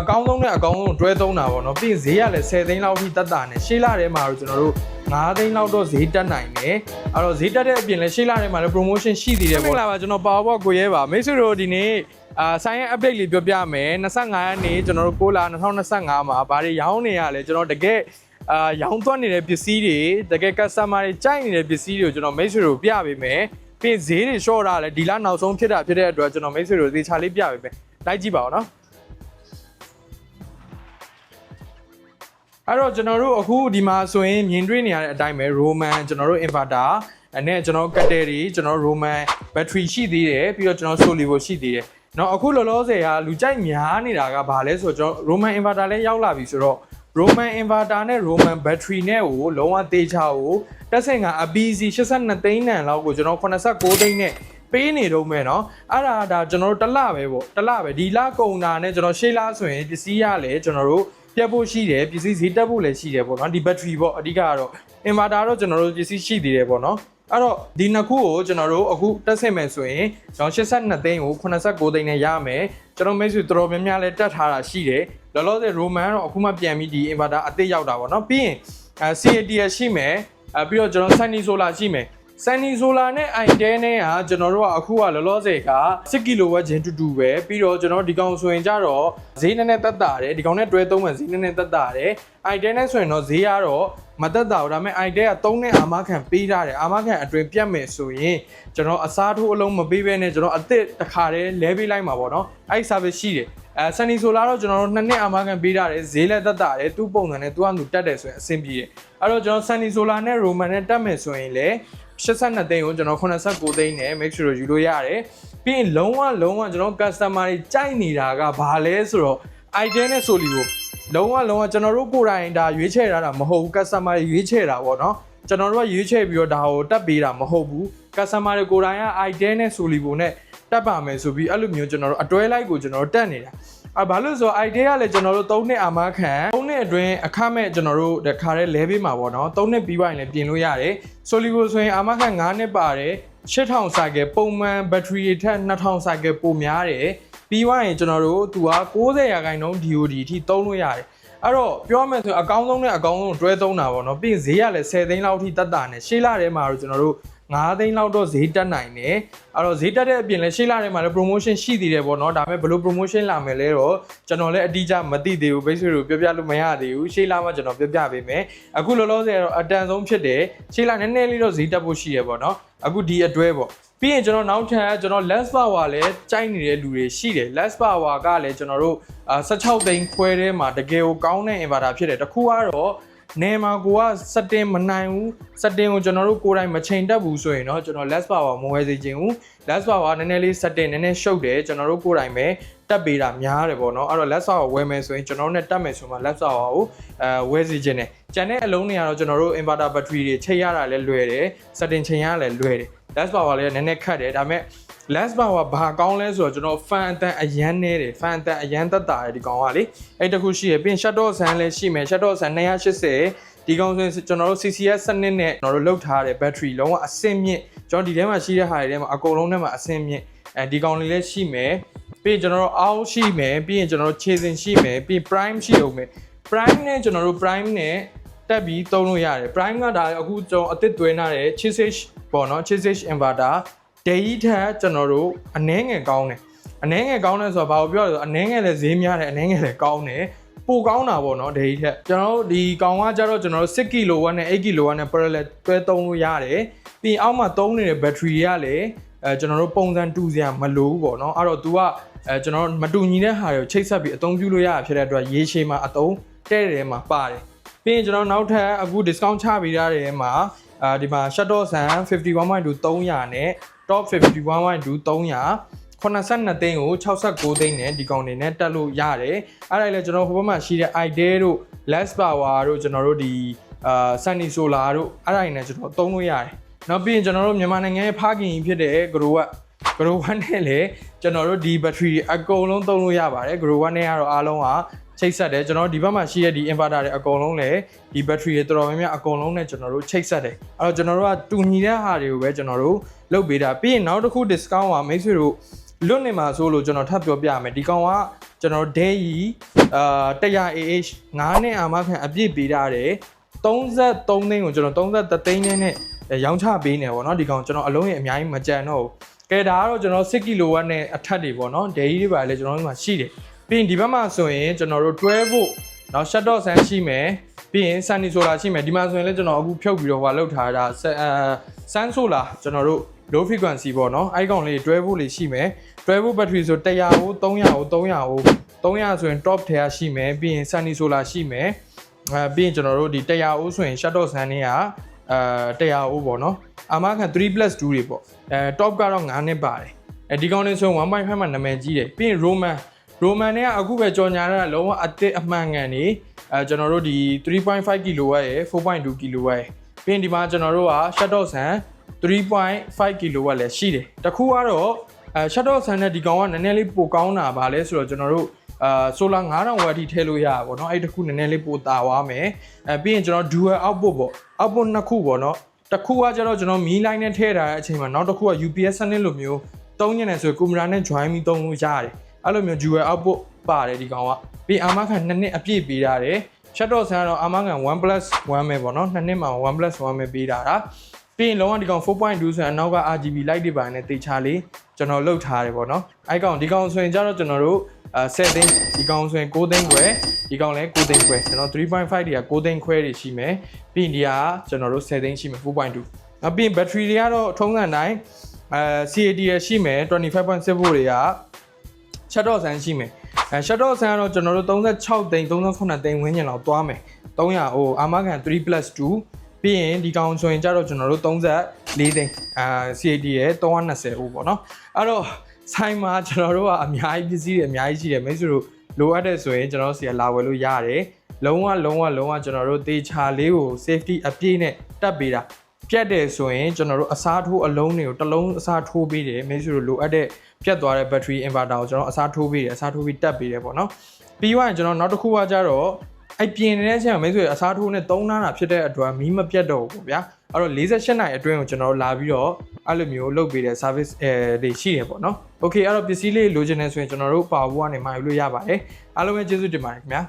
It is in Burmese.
အကောင်းဆုံးနဲ့အကောင်းဆုံးတွဲသုံးတာပေါ့နော်ပြီးရင်ဈေးကလည်း10သိန်းလောက်ထိတက်တာနဲ့ရှေးလာထဲမှာတော့ကျွန်တော်တို့9သိန်းလောက်တော့ဈေးတက်နိုင်တယ်အဲ့တော့ဈေးတက်တဲ့အပြင်လည်းရှေးလာထဲမှာလည်း promotion ရှိသေးတယ်ပေါ့မင်္ဂလာပါကျွန်တော် power box ကိုရဲပါမိတ်ဆွေတို့ဒီနေ့အာဆိုင်ရဲ့ update လေးပြောပြမယ်25ရက်နေ့ကျွန်တော်တို့6လ2025မှာဘာတွေရောင်းနေရလဲကျွန်တော်တကယ်အာရောင်းသွင်းနေတဲ့ပစ္စည်းတွေတကယ် customer တွေကြိုက်နေတဲ့ပစ္စည်းတွေကိုကျွန်တော်မိတ်ဆွေတို့ပြပေးမယ်ပြီးရင်ဈေးတွေ short တာလည်းဒီလနောက်ဆုံးဖြစ်တာဖြစ်တဲ့အတွက်ကျွန်တော်မိတ်ဆွေတို့သေချာလေးပြပေးမယ်လိုက်ကြည့်ပါဦးနော် အဲ့တော့ကျွန်တော်တို့အခုဒီမှာဆိုရင်မြင်တွေ့နေရတဲ့အတိုင်းပဲ Roman ကျွန်တော်တို့ inverter အဲ့နဲ့ကျွန်တော်တို့ cutter တွေကျွန်တော်တို့ Roman battery ရှိသေးတယ်ပြီးတော့ကျွန်တော် Solivo ရှိသေးတယ်เนาะအခုလောလောဆယ်ကလူကြိုက်များနေတာကဘာလဲဆိုတော့ကျွန်တော် Roman inverter လည်းရောက်လာပြီဆိုတော့ Roman inverter နဲ့ Roman battery နဲ့ကိုလုံးဝသေးချာကိုတက်ဆင်ကအ BC 82သိန်းနံလောက်ကိုကျွန်တော်89သိန်းနဲ့ပေးနေတော့မယ်เนาะအဲ့ဒါဒါကျွန်တော်တို့တစ်လပဲပေါ့တစ်လပဲဒီလကုန်တာနဲ့ကျွန်တော်ရှေ့လဆိုရင်ပစ္စည်းရလဲကျွန်တော်တို့ ပြတ်ဖို့ရှိတယ်ပစ္စည်းဈေးတက်ဖို့လည်းရှိတယ်ပေါ့နော်ဒီဘက်ထရီပေါ့အဓိကကတော့ inverter တော့ကျွန်တော်တို့ပစ္စည်းရှိသေးတယ်ပေါ့နော်အဲ့တော့ဒီနှစ်ခုကိုကျွန်တော်တို့အခုတက်ဆင်မယ်ဆိုရင်ကျွန်တော်82သိန်းကို89သိန်းနဲ့ရမယ်ကျွန်တော်မိတ်ဆွေတော်တော်များများလည်းတက်ထားတာရှိတယ်လောလောဆယ် Roman တော့အခုမှပြန်ပြီးဒီ inverter အသစ်ရောက်တာပေါ့နော်ပြီးရင်အဲ CATS ရှိမယ်အဲပြီးတော့ကျွန်တော် Sunny Solar ရှိမယ် Sunny Solar နဲ့ i10 နဲ့ကကျွန်တော်တို့ကအခုကလောလောဆယ်က6 kW ချင်းတူတူပဲပြီးတော့ကျွန်တော်ဒီကောင်ဆိုရင်ကြတော့ဈေးနည်းနည်းတက်တာတယ်ဒီကောင်နဲ့တွဲသုံးမှဈေးနည်းနည်းတက်တာတယ် i10 နဲ့ဆိုရင်တော့ဈေးကတော့မတက်တာဘူးဒါပေမဲ့ i10 က3နဲ့အာမခံပေးထားတယ်အာမခံအတွင်ပြတ်မယ်ဆိုရင်ကျွန်တော်အစားထိုးအလုံးမပေးဘဲနဲ့ကျွန်တော်အသစ်တစ်ခါတည်းလဲပေးလိုက်မှာပေါ့နော်အဲ့ဒီ service ရှိတယ်အဲဆန်နီဆိုလာတော့ကျွန်တော်တို့နှစ်နှစ်အာမခံပေးထားတယ်ဈေးလည်းတက်တာတယ်သူ့ပုံစံနဲ့သူကသူတက်တယ်ဆိုရင်အဆင်ပြေတယ်အဲ့တော့ကျွန်တော်ဆန်နီဆိုလာနဲ့ရိုမန်နဲ့တက်မယ်ဆိုရင်လည်း 82သိန်းကိုကျွန်တော်89သိန်းနဲ့ make sure ယူလို့ရတယ်ပြီးရင်လုံးဝလုံးဝကျွန်တော် customer တွေကြိုက်နေတာကဘာလဲဆိုတော့ item နဲ့ Solivo လုံးဝလုံးဝကျွန်တော်တို့ကိုယ်တိုင်ဒါရွေးချယ်ထားတာမဟုတ်ဘူး customer တွေရွေးချယ်တာပေါ့နော်ကျွန်တော်တို့ကရွေးချယ်ပြီးတော့ဒါကိုတက်ပေးတာမဟုတ်ဘူး customer တွေကိုယ်တိုင်က item နဲ့ Solivo နဲ့တက်ပါမယ်ဆိုပြီးအဲ့လိုမျိုးကျွန်တော်တို့အတွဲလိုက်ကိုကျွန်တော်တို့တက်နေတာ အဲဘာလို့လဲဆိုတော့ idea ကလည်းကျွန်တော်တို့3နှစ်အာမခံ3နှစ်အတွင်းအခမဲ့ကျွန်တော်တို့တခါတည်းလဲပေးမှာပေါ့နော်3နှစ်ပြီးသွားရင်လည်းပြင်လို့ရတယ် Solivo ဆိုရင်အာမခံ9နှစ်ပါတယ်8000စိုက်ကပုံမှန်ဘက်ထရီထက်2000စိုက်ကပိုများတယ်ပြီးသွားရင်ကျွန်တော်တို့သူက90ရာခိုင်နှုန်း DOD အထိသုံးလို့ရတယ်အဲ့တော့ပြောမယ်ဆိုရင်အကောင်းဆုံးနဲ့အကောင်းဆုံးတွဲသုံးတာပေါ့နော်ပြီးရင်ဈေးကလည်း10သိန်းလောက်ထိတက်တာနဲ့ရှေးလာထဲမှာတော့ကျွန်တော်တို့ 9သိန်းလောက်တော့ဈေးတက်နိုင်တယ်အဲ့တော့ဈေးတက်တဲ့အပြင်လည်းရှေးလာထဲမှာလည်း promotion ရှိသေးတယ်ပေါ့နော်ဒါပေမဲ့ဘယ်လို promotion လာမယ်လဲတော့ကျွန်တော်လည်းအတိအကျမသိသေးဘူးဘိတ်ဆွေတို့ပြောပြလို့မရသေးဘူးရှေးလာမှကျွန်တော်ပြောပြပေးမယ်အခုလောလောဆယ်တော့အတန်ဆုံးဖြစ်တယ်ရှေးလာနည်းနည်းလေးတော့ဈေးတက်ဖို့ရှိရပေါ့နော်အခုဒီအတွဲပေါ့ပြီးရင်ကျွန်တော်နောက်ထပ်ကျွန်တော် less power လည်းကြိုက်နေတဲ့လူတွေရှိတယ် less power ကလည်းကျွန်တော်တို့အာ16သိန်းခွဲထဲမှာတကယ်ကိုကောင်းတဲ့ inverter ဖြစ်တယ်တခုကတော့ နေမှာကိုကစက်တင်မနိုင်ဘူးစက်တင်ကိုကျွန်တော်တို့ကိုယ်တိုင်မချိန်တက်ဘူးဆိုရင်တော့ကျွန်တော် less power မဝယ်စေချင်ဘူး less power နည်းနည်းလေးစက်တင်နည်းနည်းရှုပ်တယ်ကျွန်တော်တို့ကိုယ်တိုင်ပဲတက်ပေးတာများတယ်ပေါ့နော်အဲ့တော့ less power ဝယ်မယ်ဆိုရင်ကျွန်တော်တို့နဲ့တက်မယ်ဆိုမှ less power ကိုအဲဝယ်စီခြင်းတယ်ကျန်တဲ့အလုံးတွေကတော့ကျွန်တော်တို့ inverter battery တွေချိန်ရတာလည်းလွယ်တယ်စက်တင်ချိန်ရတာလည်းလွယ်တယ် less power လည်းနည်းနည်းခတ်တယ်ဒါပေမဲ့ less power ဘာကောင်းလဲဆိုတော့ကျွန်တော် fan အတန်အရန်နေတယ် fan အတန်အရန်တက်တာတယ်ဒီကောင်ကလေအဲ့တခုရှိရပြင် shadow sun လည်းရှိမယ် shadow sun 280ဒီကောင်ဆိုရင်ကျွန်တော်တို့ CCS စနစ်နဲ့ကျွန်တော်တို့လုတ်ထားတဲ့ battery လုံးဝအဆင့်မြင့်ကျွန်တော်ဒီထဲမှာရှိတဲ့ဟာတွေထဲမှာအကုန်လုံးထဲမှာအဆင့်မြင့်အဲဒီကောင်လေးလည်းရှိမယ်ပြီးရင်ကျွန်တော်တို့ out ရှိမယ်ပြီးရင်ကျွန်တော်တို့ chasing ရှိမယ်ပြီး prime ရှိအောင်မယ် prime နဲ့ကျွန်တော်တို့ prime နဲ့တက်ပြီးသုံးလို့ရတယ် prime ကဒါအခုကျွန်တော်အသစ်သွင်းထားတဲ့ chasing ပေါ့နော် chasing inverter ဒေကြီးထက်ကျွန်တော်တို့အနှဲငယ်ကောင်းတယ်အနှဲငယ်ကောင်းတယ်ဆိုတော့ဘာကိုပြောလဲဆိုတော့အနှဲငယ်လည်းဈေးများတယ်အနှဲငယ်လည်းကောင်းတယ်ပိုကောင်းတာပေါ့နော်ဒေကြီးထက်ကျွန်တော်တို့ဒီကောင်ကကြတော့ကျွန်တော်တို့6 kW နဲ့8 kW နဲ့ parallel တွဲသုံးလို့ရတယ်ပြီးရင်အောက်မှာသုံးနေတဲ့ battery ကလည်းအဲကျွန်တော်တို့ပုံစံတူစရာမလိုဘူးပေါ့နော်အဲ့တော့ तू ကအဲကျွန်တော်တို့မတူညီတဲ့ဟာတွေကိုချိတ်ဆက်ပြီးအသုံးပြုလို့ရတာဖြစ်တဲ့အတွက်ရေရှည်မှာအသုံးတဲ့တယ်မှာပါတယ်ပြီးရင်ကျွန်တော်နောက်ထပ်အခု discount ချပေးထားတဲ့မှာအာဒီမှာ shuttle sun 51.2 300နဲ့ top 51.2 300 82သိန်းကို69သိန်းနဲ့ဒီကောင်နေနဲ့တက်လို့ရတယ်အဲ့ဒါလည်းကျွန်တော်ဟိုဘက်မှာရှိတဲ့ idea တို့ less power တို့ကျွန်တော်တို့ဒီအာ sunny solar တို့အဲ့ဒါတွေနဲ့ကျွန်တော်သုံးလို့ရတယ်နောက်ပြီးရင်ကျွန်တော်တို့မြန်မာနိုင်ငံရဲ့ဖခင်ကြီးဖြစ်တဲ့ grow up grow one နဲ့လည်းကျွန်တော်တို့ဒီ battery တွေအကုန်လုံးသုံးလို့ရပါတယ် grow one နဲ့ကတော့အားလုံးက ချိတ်ဆက်တယ်ကျွန်တော်ဒီဘက်မှာရှိတဲ့ဒီ inverter တွေအကုန်လုံးလည်းဒီ battery တွေတော်တော်များများအကုန်လုံးနဲ့ကျွန်တော်တို့ချိတ်ဆက်တယ်အဲ့တော့ကျွန်တော်တို့ကတူညီတဲ့ဟာတွေကိုပဲကျွန်တော်တို့လုပ်ပေးတာပြီးရင်နောက်တစ်ခု discount ကမိတ်ဆွေတို့လွတ်နေမှာဆိုလို့ကျွန်တော်ထပ်ပြောပြမယ်ဒီကောင်က ကျွန်တော် day အာ100 AH 9နဲ့အာမခံအပြည့်ပေးထားတယ်33သိန်းကိုကျွန်တော်33သိန်းနဲ့နဲ့ရောင်းချပေးနေပါတော့เนาะဒီကောင်ကျွန်တော်အလုံးရအများကြီးမကြံတော့ဘူးကဲဒါကတော့ကျွန်တော်6ကီလိုဝတ်နဲ့အထက်တွေပေါ့เนาะ day တွေပါလေကျွန်တော်တို့မှာရှိတယ် ပြီးရင်ဒီဘက်မှာဆိုရင်ကျွန်တော်တို့12 volt နောက် shut down ဆန်းရှိမယ်ပြီးရင် sunny solar ရှိမယ်ဒီမှာဆိုရင်လည်းကျွန်တော်အခုဖြုတ်ပြီးတော့ဟိုလောက်ထားတာ sun solar ကျွန်တော်တို့ low frequency ပေါ့နော်အဲ့ကောင်လေး12 volt လေးရှိမယ်12 volt battery ဆို100ဟို300ဟို300ဟို300ဆိုရင် top ထဲကရှိမယ်ပြီးရင် sunny solar ရှိမယ်အဲပြီးရင်ကျွန်တော်တို့ဒီ100အိုးဆိုရင် shut down ဆန်းနေကအဲ100အိုးပေါ့နော်အာမခံ3 2တွေပေါ့အဲ top ကတော့9နဲ့ပါတယ်အဲဒီကောင်လေးဆိုရင်1.5မှာနာမည်ကြီးတယ်ပြီးရင် roman roman နဲ့ကအခုပဲကြော်ညာရတာလုံးဝအသစ်အမှန်ကန်နေအဲကျွန်တော်တို့ဒီ3.5 kW ရယ်4.2 kW ရယ်ပြီးရင်ဒီမှာကျွန်တော်တို့က shut off ဆန်း3.5 kW လည်းရှိတယ်တခုကတော့အဲ shut off ဆန်းတဲ့ဒီကောင်ကနည်းနည်းလေးပိုကောင်းတာဗာလဲဆိုတော့ကျွန်တော်တို့အာဆိုလာ9000ဝက်အထိထည့်လို့ရတာပေါ့နော်အဲ့တခုနည်းနည်းလေးပိုတာသွားမယ်အဲပြီးရင်ကျွန်တော် dual output ပေါ့ output နှစ်ခုပေါ့နော်တစ်ခုကကျတော့ကျွန်တော်မီးလိုင်းနဲ့ထည့်ထားတဲ့အချိန်မှာနောက်တစ်ခုက UPS စနစ်လိုမျိုးသုံးညနေဆိုကွန်ပျူတာနဲ့ join ပြီးသုံးလို့ရတယ် အဲ့လိုမျိုး dual output ပါတယ်ဒီကောင်ကပြီးအာမခံနှစ်နှစ်အပြည့်ပေးထားတယ် shut off ဆန်းကတော့အာမခံ1 plus 1ပဲပေါ့နော်နှစ်နှစ်မှာ1 plus 1ပဲပေးထားတာပြီးရင်လုံးဝဒီကောင်4.2ဆိုရင်အနောက်က RGB light တွေပါနဲ့တေချာလေးကျွန်တော်လုတ်ထားတယ်ပေါ့နော်အဲ့ကောင်ဒီကောင်ဆိုရင်ကျတော့ကျွန်တော်တို့အဲ7သိန်းဒီကောင်ဆိုရင်6သိန်းခွဲဒီကောင်လည်း6သိန်းခွဲကျွန်တော်3.5တွေက6သိန်းခွဲတွေရှိမယ်ပြီးရင်ဒီကကျွန်တော်တို့7သိန်းရှိမယ်4.2နောက်ပြီးရင် battery တွေကတော့ထုံးစံတိုင်းအဲ CAD ရရှိမယ်25.7 volt တွေက shut off ဆန်းရှိမယ်အဲ shut off ဆန်းကတော့ကျွန်တော်တို့36သိန်း39သိန်းဝန်းကျင်လောက်သွားမယ်300ဟိုအာမခံ3 plus 2ပြီးရင်ဒီကောင်ဆိုရင်ကြတော့ကျွန်တော်တို့34သိန်းအာ CAD ရဲ့320ဦးပေါ့နော်အဲ့တော့ဆိုင်မှာကျွန်တော်တို့ကအများကြီးပစ္စည်းတွေအများကြီးရှိတယ်မိတ်ဆွေတို့လိုအပ်တဲ့ဆိုရင်ကျွန်တော်တို့စီကလာဝယ်လို့ရတယ်လုံးဝလုံးဝလုံးဝကျွန်တော်တို့တေချာလေးကို safety အပြည့်နဲ့တက်ပေးတာ ပြတ်တယ်ဆိုရင်ကျွန်တော်တို့အစားထိုးအလုံးတွေကိုတစ်လုံးအစားထိုးပေးတယ်မိတ်ဆွေတို့လိုအပ်တဲ့ပြတ်သွားတဲ့ battery inverter ကိုကျွန်တော်အစားထိုးပေးတယ်အစားထိုးပြီးတက်ပေးတယ်ပေါ့နော်ပြီးသွားရင်ကျွန်တော်နောက်တစ်ခုကကြတော့အဲ့ပြင်နေတဲ့အချိန်မှာမိတ်ဆွေအစားထိုးနဲ့သုံးနာတာဖြစ်တဲ့အတွက်မီးမပြတ်တော့ဘူးပေါ့ဗျာအဲ့တော့48နိုင်အတွင်းကိုကျွန်တော်လာပြီးတော့အဲ့လိုမျိုးလုပ်ပေးတဲ့ service အဲတွေရှိတယ်ပေါ့နော် okay အဲ့တော့ပစ္စည်းလေးလိုချင်နေဆိုရင်ကျွန်တော်တို့ power ကနေမှာယူလို့ရပါတယ်အားလုံးပဲကျေးဇူးတင်ပါတယ်ခင်ဗျာ